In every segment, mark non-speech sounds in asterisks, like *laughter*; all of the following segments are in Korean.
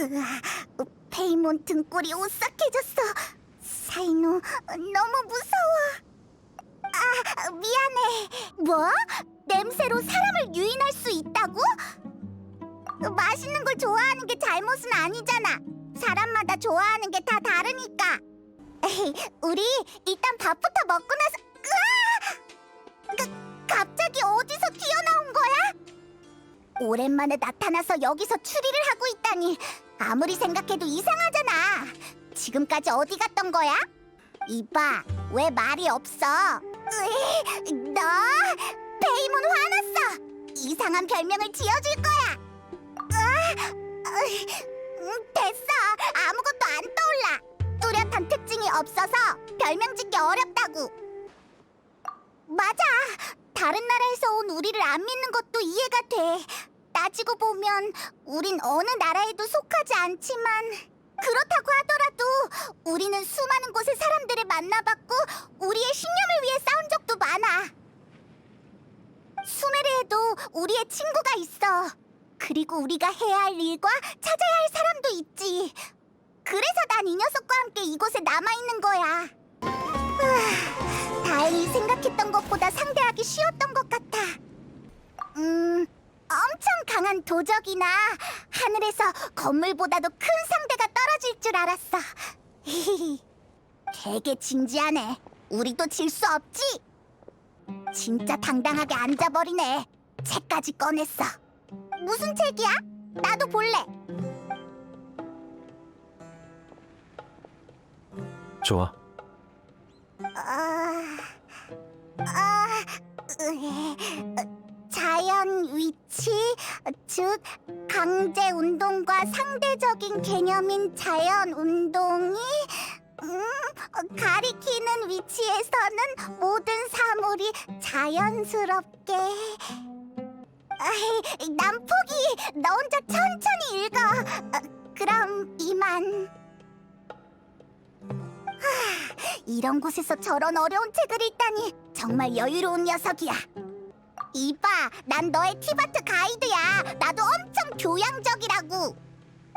으아, 페이몬 등골이 오싹해졌어. 사이노, 너무 무서워. 아, 미안해. 뭐? 냄새로 사람을 유인할 수 있다고? 맛있는 걸 좋아하는 게 잘못은 아니잖아. 사람마다 좋아하는 게 다 다르니까. 에이, *laughs* 우리 일단 밥부터 먹고 나서. 으아! 가, 갑자기 어디서? 오랜만에 나타나서 여기서 추리를 하고 있다니 아무리 생각해도 이상하잖아. 지금까지 어디 갔던 거야? 이봐, 왜 말이 없어? 으이, 너 페이몬 화났어. 이상한 별명을 지어줄 거야. 으이, 음, 됐어. 아무것도 안 떠올라. 뚜렷한 특징이 없어서 별명 짓기 어렵다고. 맞아. 다른 나라에서 온 우리를 안 믿는 것도 이해가 돼. 따지고 보면 우린 어느 나라에도 속하지 않지만 그렇다고 하더라도 우리는 수많은 곳의 사람들을 만나봤고 우리의 신념을 위해 싸운 적도 많아. 수메르에도 우리의 친구가 있어. 그리고 우리가 해야 할 일과 찾아야 할 사람도 있지. 그래서 난 이 녀석과 함께 이곳에 남아 있는 거야. 아, 다행히 생각했던 것보다 상대하기 쉬웠던 것 같아. 음, 엄청 강한 도적이나 하늘에서 건물보다도 큰 상대가 떨어질 줄 알았어. *laughs* 되게 진지하네. 우리도 질 수 없지. 진짜 당당하게 앉아버리네. 책까지 꺼냈어. 무슨 책이야? 나도 볼래. 좋아. 아, 아, 으, 자연 위치, 즉 강제 운동과 상대적인 개념인 자연 운동이 음, 가리키는 위치에서는 모든 사물이 자연스럽게. 난 포기. 너 혼자 천천히 읽어. 어, 그럼 이만. 이런 곳에서 저런 어려운 책을 읽다니 정말 여유로운 녀석이야. 이봐, 난 너의 티바트 가이드야. 나도 엄청 교양적이라고.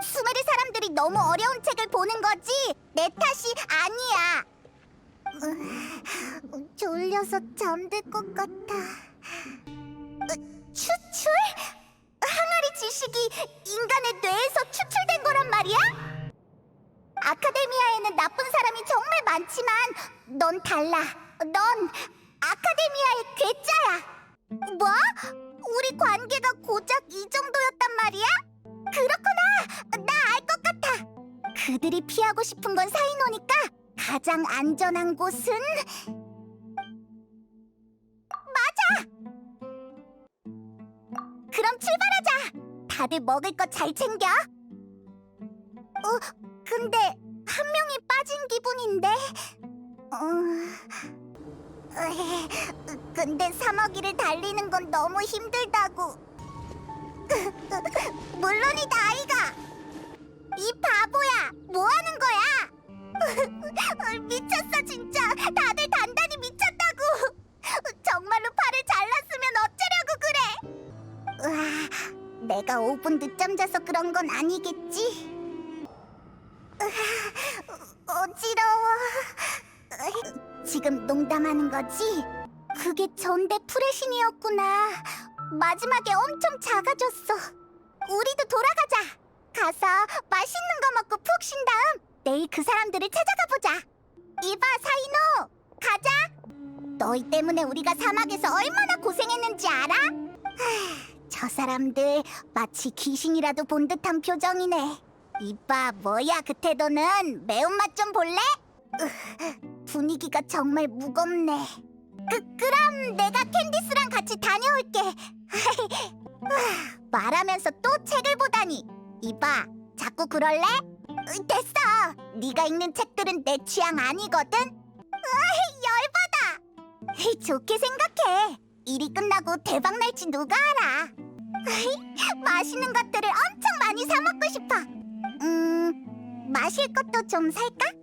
수메르 사람들이 너무 어려운 책을 보는 거지 내 탓이 아니야. 으, 졸려서 잠들 것 같아. 으, 추출? 항아리 지식이 인간의 뇌에서 추출된 거란 말이야? 아카데미아에는 나쁜 사람이 정말 많지만 넌 달라. 넌 아카데미아의 괴짜야. 뭐? 우리 관계가 고작 이 정도였단 말이야? 그렇구나. 나 알 것 같아. 그들이 피하고 싶은 건 사이노니까 가장 안전한 곳은 맞아. 그럼 출발하자. 다들 먹을 것 잘 챙겨. 어, 근데 한 명이 빠진 기분인데. 어... 근데 사마귀를 달리는 건 너무 힘들다고. *laughs* 물론이다, 아이가. 이 바보야, 뭐 하는 거야? *laughs* 미쳤어, 진짜. 다들 단단히 미쳤다고. 정말로 팔을 잘랐으면 어쩌려고 그래? 으아, 내가 5분 늦잠 자서 그런 건 아니겠지? 어지러워. 지금 농담하는 거지? 그게 전대 프레신이었구나. 마지막에 엄청 작아졌어. 우리도 돌아가자. 가서 맛있는 거 먹고 푹 쉰 다음 내일 그 사람들을 찾아가 보자. 이봐 사이노, 가자. 너희 때문에 우리가 사막에서 얼마나 고생했는지 알아? 하, 저 사람들 마치 귀신이라도 본 듯한 표정이네. 이봐 뭐야 그 태도는 매운맛 좀 볼래? 으, 분위기가 정말 무겁네. 그, 그럼 내가 캔디스랑 같이 다녀올게. *laughs* 아, 말하면서 또 책을 보다니. 이봐 자꾸 그럴래? 으, 됐어. 네가 읽는 책들은 내 취향 아니거든. 으아, 열받아. *laughs* 좋게 생각해. 일이 끝나고 대박 날지 누가 알아. *laughs* 맛있는 것들을 엄청 많이 사 먹고 싶어. 음, 마실 것도 좀 살까?